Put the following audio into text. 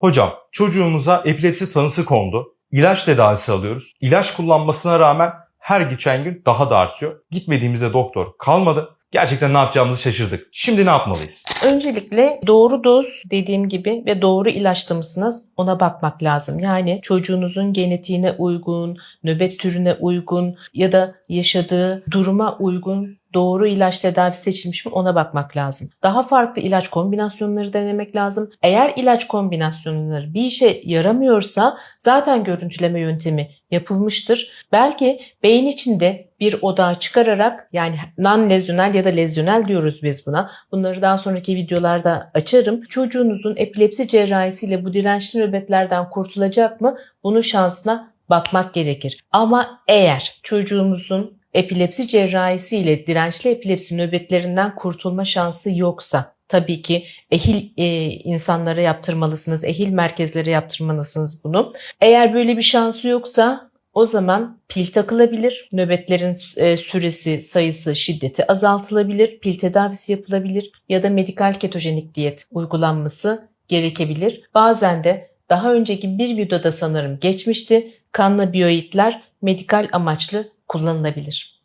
Hocam çocuğumuza epilepsi tanısı kondu. İlaç tedavisi alıyoruz. İlaç kullanmasına rağmen her geçen gün daha da artıyor. Gitmediğimizde doktor kalmadı. Gerçekten ne yapacağımızı şaşırdık. Şimdi ne yapmalıyız? Öncelikle doğru doz dediğim gibi ve doğru ilaçta mısınız ona bakmak lazım. Yani çocuğunuzun genetiğine uygun, nöbet türüne uygun ya da yaşadığı duruma uygun doğru ilaç tedavisi seçilmiş mi ona bakmak lazım. Daha farklı ilaç kombinasyonları denemek lazım. Eğer ilaç kombinasyonları bir işe yaramıyorsa zaten görüntüleme yöntemi yapılmıştır. Belki beyin içinde bir odağı çıkararak yani non-lezyonel ya da lezyonel diyoruz biz buna. Bunları daha sonraki videolarda açarım. Çocuğunuzun epilepsi cerrahisiyle bu dirençli nöbetlerden kurtulacak mı? Bunun şansına bakmak gerekir. Ama eğer çocuğumuzun epilepsi cerrahisiyle dirençli epilepsi nöbetlerinden kurtulma şansı yoksa tabii ki ehil e, insanlara yaptırmalısınız, ehil merkezlere yaptırmalısınız bunu. Eğer böyle bir şansı yoksa o zaman pil takılabilir. Nöbetlerin e, süresi, sayısı, şiddeti azaltılabilir. Pil tedavisi yapılabilir ya da medikal ketojenik diyet uygulanması gerekebilir. Bazen de daha önceki bir videoda sanırım geçmişti. Kanlı biyoidler medikal amaçlı kullanılabilir.